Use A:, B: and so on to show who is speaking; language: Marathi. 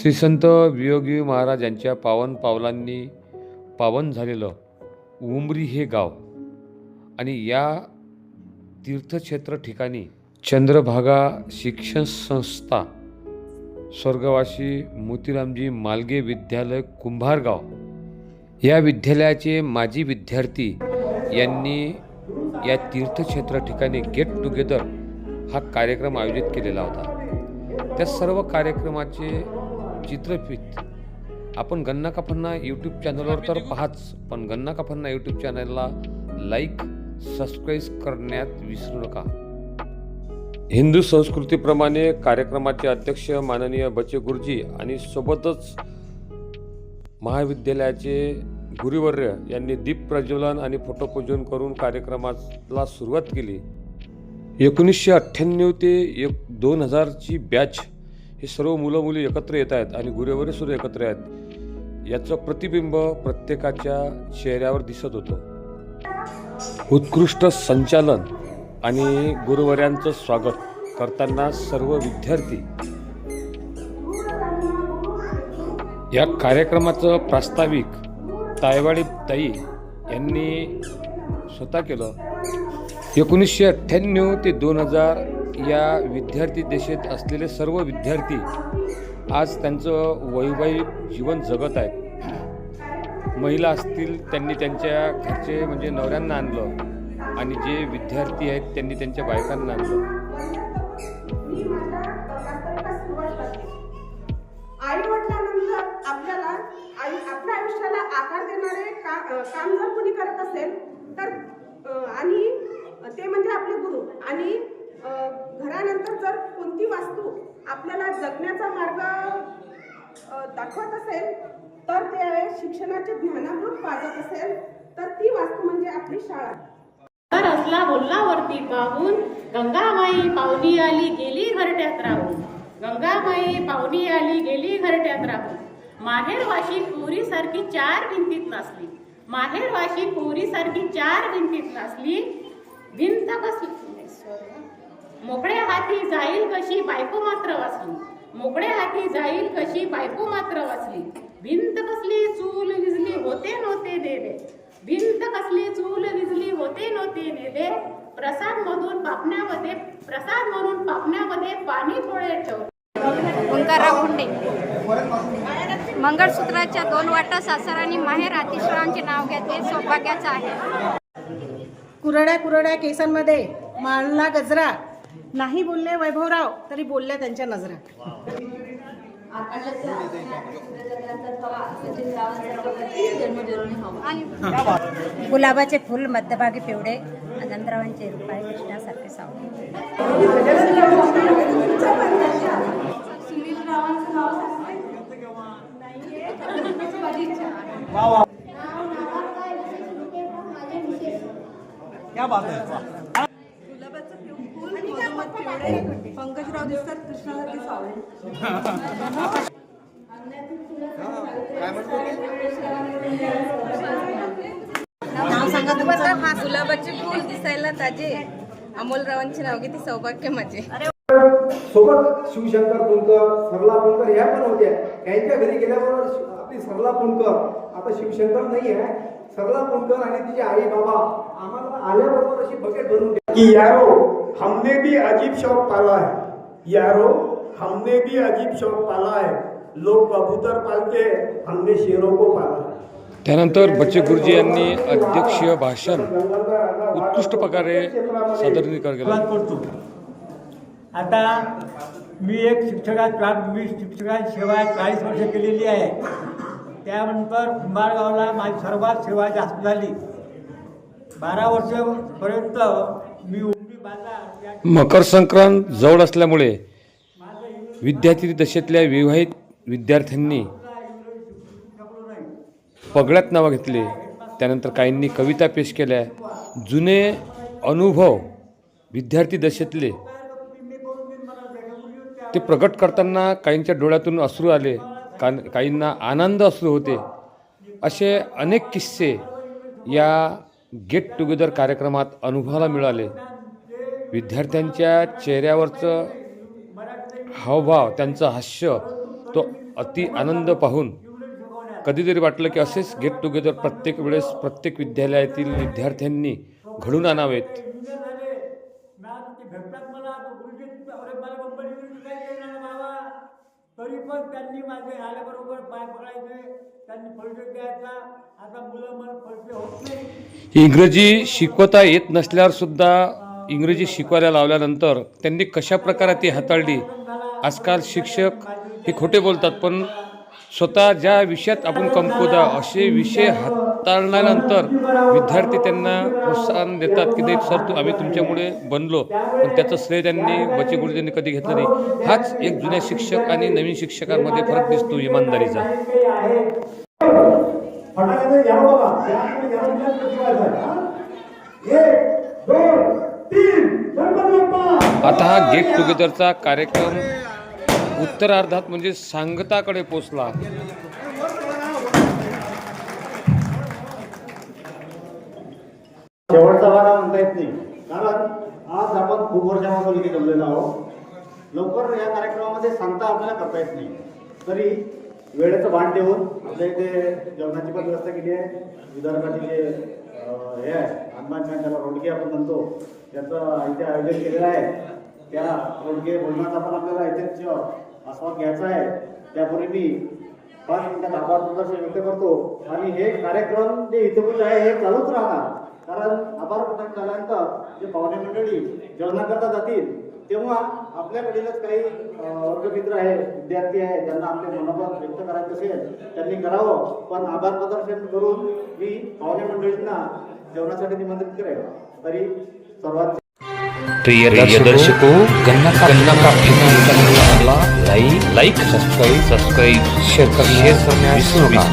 A: श्री संत वियोगी महाराज यांच्या पावन पावलांनी पावन झालेलं उमरी हे गाव आणि या तीर्थक्षेत्र ठिकाणी चंद्रभागा शिक्षण संस्था स्वर्गवासी मोतीरामजी मालगे विद्यालय कुंभारगाव या विद्यालयाचे माजी विद्यार्थी यांनी या तीर्थक्षेत्र ठिकाणी गेट टुगेदर हा कार्यक्रम आयोजित केलेला होता. त्या सर्व कार्यक्रमाचे चित्रफित आपण गन्ना का फन्ना यूट्यूब चॅनलवर तर पाहाच पण गन्ना का फन्ना यूट्यूब चॅनलला लाईक सबस्क्राईब करण्यात विसरू नका. हिंदू संस्कृतीप्रमाणे कार्यक्रमाचे अध्यक्ष माननीय बचे गुरुजी आणि सोबतच महाविद्यालयाचे गुरुवर्य यांनी दीप प्रज्वलन आणि फोटोपूजन करून कार्यक्रमाला सुरुवात केली. एकोणीसशे अठ्ठ्याण्णव ते एक दोन हजारची बॅच हे सर्व मुलं मुली एकत्र येत आहेत आणि गुरेवरे सुद्धा एकत्र आहेत. याचं प्रतिबिंब प्रत्येकाच्या चेहऱ्यावर दिसत होतं. उत्कृष्ट संचालन आणि गुरुवर्यांचं स्वागत करताना सर्व विद्यार्थी या कार्यक्रमाचं प्रास्ताविक तायवाडी ताई यांनी स्वतः केलं. एकोणीसशे अठ्ठ्याण्णव ते दोन हजार या विद्यार्थी देशात असलेले सर्व विद्यार्थी आज त्यांचं वैवाहिक जीवन जगत आहेत. महिला असतील त्यांनी त्यांच्या घरचे म्हणजे नवऱ्यांना आणलं आणि जे विद्यार्थी आहेत त्यांनी त्यांच्या बायकांना आणलं.
B: आई वडिलांनंतर आपल्याला आई आपल्या आयुष्याला आकार देणारे का काम जर कोणी करत असेल तर आणि ते म्हणजे आपले गुरु. आणि घरानंतर जर कोणती वास्तू आपल्याला जगण्याचा मार्ग दाखवत असेल तर ते शिक्षणाचे ज्ञानामृत वाजत असेल तर ती वास्तू म्हणजे आपली शाळा.
C: तर असला बोललावरती पाहून गंगामाई पाहुणी आली गेली घरट्यात राहून. गंगामाई पाहुणी आली गेली घरट्यात राहून. माहेरवाशी वाशी सारखी चार भिंतीत नाचली. माहेरवाशी वाशी सारखी चार भिंतीत नाचली. भिंत बसली. मोकळ्या हाती जाईल कशी बायको मात्र वाचली. मोकळ्या हाती जाईल कशी बायको मात्र वाचली. भिंत कसली चूल विजली होते नव्हते नेले भिंत कसली चूल विजली होते नव्हते नेले प्रसाद मधून पापण्यामध्ये प्रसाद म्हणून पापण्यामध्ये पाणी थोडे ठेवले.
D: ओंकाराव गुंडे मंगळसूत्राच्या दोन वाटा सासरांनी माहेर अतिश्वरांचे नाव घेतले सौभाग्याचं आहे.
B: कुरड्या कुरड्या केसांमध्ये माळला गजरा. नाही बोलले वैभवराव तरी बोलल्या त्यांच्या नजरा
D: आणि गुलाबाचे फुल मध्यभागी पिवळे आनंदरावांचे रुपाय कृष्णासारखे सावळे.
B: पंकजराव दिसतात कृष्णासारखे सावळे
D: नाव सांगा तुमचं हा गुलाबाचे फुल दिसायला ताजे. अमोलरावांचे नाव घेते सौभाग्य माझे
E: सोबत शिवशंकर पुणकर सरला पुणकर ह्या पण होत्या. यांच्या घरी गेल्याबरोबर आपली सरला पुणकर आता शिवशंकर नाही आहे सरला पुणकर आणि तिचे आई बाबा आम्हाला आल्याबरोबर अशी बकेट भरून
F: कि यारो हमने भी अजीब शौक पाला है. यारो हमने भी अजीब शौक पाला है। लोग कबूतर पालते हमने शेरों को पाला है।
A: त्यानंतर बच्चे गुरुजी यांनी अध्यक्षीय भाषण उत्कृष्ट प्रकारे सादरीकरण केलं.
G: आता मी एक शिक्षका प्राथमिक शिक्षका सेवा चाळीस वर्ष केलेली आहे. त्यानंतर कुंभारगावला माझी सर्वात सेवा जास्त झाली. बारा वर्षपर्यंत मी उमरी बाजार
A: मकर संक्रांत जवळ असल्यामुळे विद्यार्थी दशेतल्या विवाहित विद्यार्थ्यांनी पगड्यात नावं घेतले. त्यानंतर काहींनी कविता पेश केल्या. जुने अनुभव विद्यार्थी दशेतले. ते प्रकट करताना काहींच्या डोळ्यातून अश्रू आले. का काहींना आनंद अश्रू होते. असे अनेक किस्से या गेट टुगेदर कार्यक्रमात अनुभवाला मिळाले. विद्यार्थ्यांच्या चेहऱ्यावरचं हावभाव त्यांचं हास्य तो अति आनंद पाहून कधीतरी वाटलं की असेच गेट टुगेदर प्रत्येक वेळेस प्रत्येक विद्यालयातील विद्यार्थ्यांनी घडून आणावेत.
G: तरी पण त्यांनी माझे आल्याबरोबर पाय पकडायचे त्यांनी फलटे द्यायचा आता मुलं मला फलटे होत नाही
A: इंग्रजी शिकवता येत नसल्यावर सुद्धा इंग्रजी शिकवायला लावल्यानंतर त्यांनी कशा प्रकारे ती हाताळली? आजकाल शिक्षक हे खोटे बोलतात पण स्वतः ज्या विषयात आपण कमकुदा असे विषय हाताळल्यानंतर विद्यार्थी त्यांना प्रोत्साहन देतात की नाही सर तू आम्ही तुमच्यामुळे बनलो पण त्याचं श्रेय त्यांनी बचे गुरुजींनी कधी घेतलं नाही. हाच एक जुन्या शिक्षक आणि नवीन शिक्षकांमध्ये फरक दिसतो इमानदारीचा. आता हा गेट टुगेदरचा कार्यक्रम उत्तरार्धात म्हणजे सांगताकडे पोचला.
H: शेवटचा वारा म्हणता येत नाही. कारण आज आपण खूप वर्षापासून इथे जमलेलो आहोत. लवकर या कार्यक्रमामध्ये सांगता आपल्याला करता येत नाही. तरी वेळेचं भान ठेवून आपल्या इथे जेवणाची पण व्यवस्था केली आहे. विदर्भातील जे हे आहे हनुमान ज्याला रोडगे आपण म्हणतो त्याचं इथे आयोजन केलेलं आहे. त्या रोडगे भोजनाचा पण आपल्याला इथेच आस्वाद घ्यायचा आहे. त्यापूर्वी मी पाच मिनिटात आभार प्रदर्शन व्यक्त करतो. आणि हे कार्यक्रम जे इथं आहे हे चालूच राहणार. कारण आभार प्रदर्शन झाल्यानंतर जे पाहुणे मंडळी जेवणाकरता जातील तेव्हा आपल्याकडीलच काही वर्गमित्र आहे विद्यार्थी आहे ज्यांना आपले मनोभाव व्यक्त करायचे असेल त्यांनी करावं. पण आभार प्रदर्शन करून मी पाहुणे मंडळींना जेवणासाठी निमंत्रित करेल. तरी सर्वात
I: प्रिय दर्शकों Ganna ka Ganna ka like like subscribe subscribe share करना विसरू नका